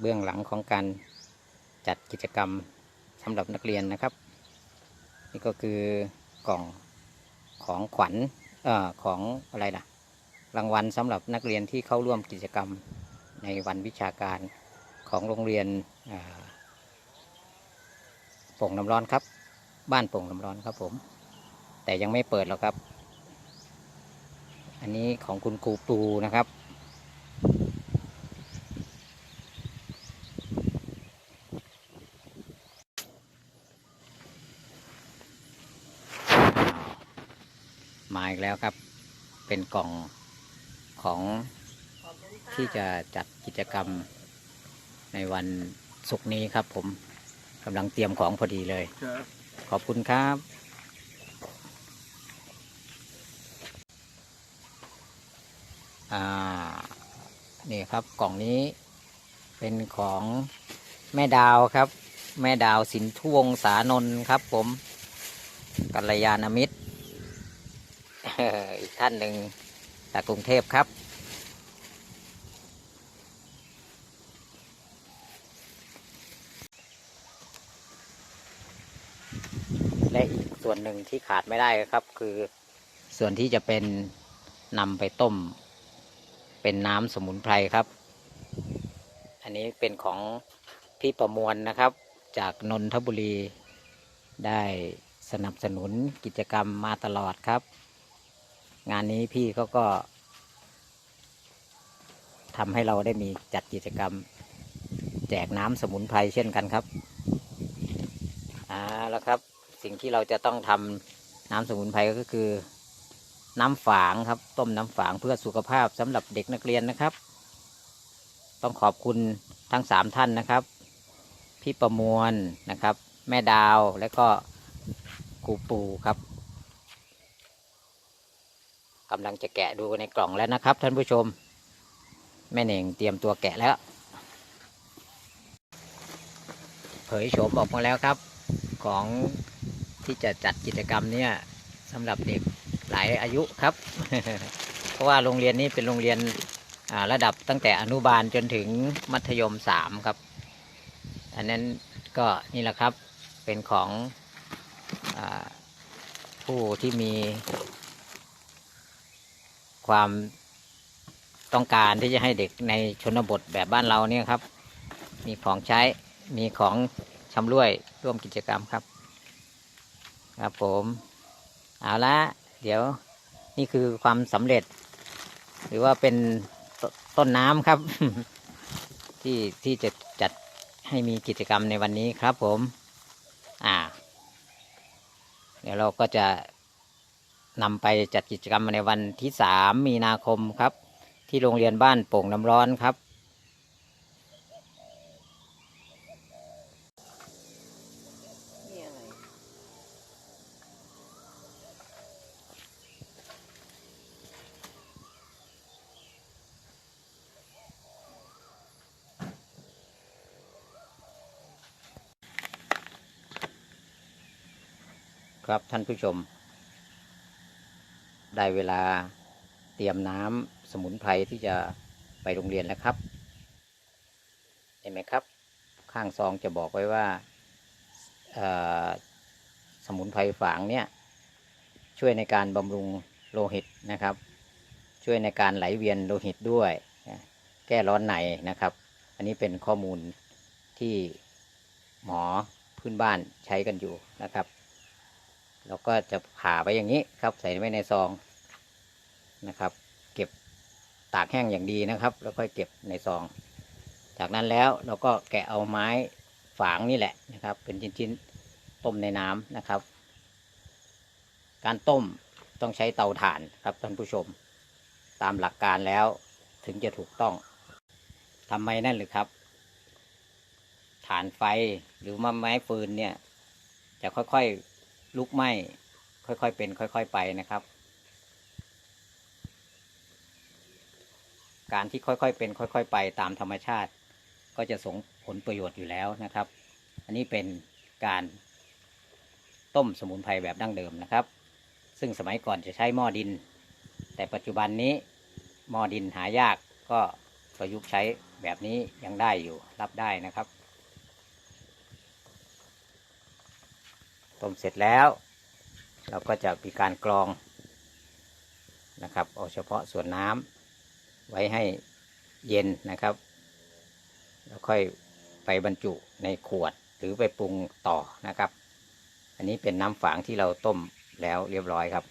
เบื้องหลังของการจัดกิจกรรมสำหรับนักเรียนนะครับ นี่ก็คือกล่องของขวัญเอ่อของอะไรนะรางวัลสำหรับนักเรียนที่เข้าร่วมกิจกรรมในวันวิชาการของโรงเรียนโป่งน้ำร้อนครับ บ้านโป่งน้ำร้อนครับผม แต่ยังไม่เปิดหรอกครับ อันนี้ของคุณครูปูนะครับ มาอีกแล้วครับ เป็นกล่องของที่จะจัดกิจกรรมในวันศุกร์นี้ครับ ผมกำลังเตรียมของพอดีเลยครับขอบคุณครับ อ่า นี่ครับกล่องนี้เป็นของแม่ดาวครับ แม่ดาวสินทุวงศานนท์ครับ ผมกัลยาณมิตร อีกท่านหนึ่งจากกรุงเทพครับ และอีกส่วนหนึ่งที่ขาดไม่ได้ครับ คือส่วนที่จะเป็นนำไปต้ม เป็นน้ำสมุนไพรครับ อันนี้เป็นของพี่ประมวลนะครับ จากนนทบุรีได้สนับสนุนกิจกรรมมาตลอดครับ งานนี้พี่เขาก็ทำให้เราได้มีจัดกิจกรรม แจกน้ำสมุนไพรเช่นกันครับอ่าแล้วครับสิ่งที่เราจะต้องทำน้ำสมุนไพรก็คือ น้ำฝางครับ ต้มน้ำฝางเพื่อสุขภาพสำหรับเด็กนักเรียนนะครับ ต้องขอบคุณทั้งสามท่านนะครับ พี่ประมวลนะครับ แม่ดาวและก็ครูปูครับ กำลังจะแกะดูในกล่องแล้วนะครับ ท่านผู้ชม แม่เน่งเตรียมตัวแกะแล้ว เผยโฉมออกมาแล้วครับ ของที่จะจัดกิจกรรมเนี่ยสำหรับเด็กหลายอายุครับ เพราะว่าโรงเรียนนี้เป็นโรงเรียนระดับตั้งแต่อนุบาลจนถึงมัธยมสามครับ อันนั้นก็นี่แหละครับเป็นของอผู้ที่มี ความต้องการที่จะให้เด็กในชนบทแบบบ้านเราเนี่ยครับ มีของใช้มีของชำร่วยร่วมกิจกรรมครับ ครับผมเอาละเดี๋ยวนี่คือความสำเร็จ หรือว่าเป็นตต้นน้ำครับ ที่ที่จะจัดให้มีกิจกรรมในวันนี้ครับผม อ่า เดี๋ยวเราก็จะ นำไปจัดกิจกรรมในวันที่สามมีนาคมครับ ที่โรงเรียนบ้านโป่งน้ำร้อนครับนี่อะไรครับท่านผู้ชม ได้เวลาเตรียมน้ำสมุนไพรที่จะไปโรงเรียนแล้วครับ เห็นไหมครับ ข้างซองจะบอกไว้ว่าสมุนไพรฝางเนี่ยช่วยในการบำรุงโลหิตนะครับ ช่วยในการไหลเวียนโลหิตด้วย แก้ร้อนในนะครับ อันนี้เป็นข้อมูลที่หมอพื้นบ้านใช้กันอยู่นะครับ เราก็จะผ่าไปอย่างนี้ครับ ใส่ไว้ในซองนะครับ เก็บตากแห้งอย่างดีนะครับ แล้วค่อยเก็บในซอง จากนั้นแล้วเราก็แกะเอาไม้ฝางนี่แหละนะครับ เป็นชิ้นๆต้มในน้ำนะครับ การต้มต้องใช้เตาถ่านครับท่านผู้ชม ตามหลักการแล้วถึงจะถูกต้องทำไมนั่นหรือครับถ่านไฟหรือว่าไม้ฟืนเนี่ย จะค่อยๆ ลุกไหม้ค่อยๆเป็น ค่อย ๆ ไปนะครับ การที่ค่อยๆเป็น ค่อย ๆ ไปตามธรรมชาติ ก็จะส่งผลประโยชน์อยู่แล้วนะครับ อันนี้เป็นการต้มสมุนไพรแบบดั้งเดิมนะครับ ซึ่งสมัยก่อนจะใช้หม้อดิน แต่ปัจจุบันนี้หม้อดินหายากก็ประยุกต์ใช้แบบนี้ยังได้อยู่รับได้นะครับ ต้มเสร็จแล้ว เราก็จะมีการกรองนะครับ เอาเฉพาะส่วนน้ำไว้ให้เย็นนะครับ แล้วค่อยไปบรรจุในขวดหรือไปปรุงต่อนะครับ อันนี้เป็นน้ำฝางที่เราต้มแล้วเรียบร้อยครับ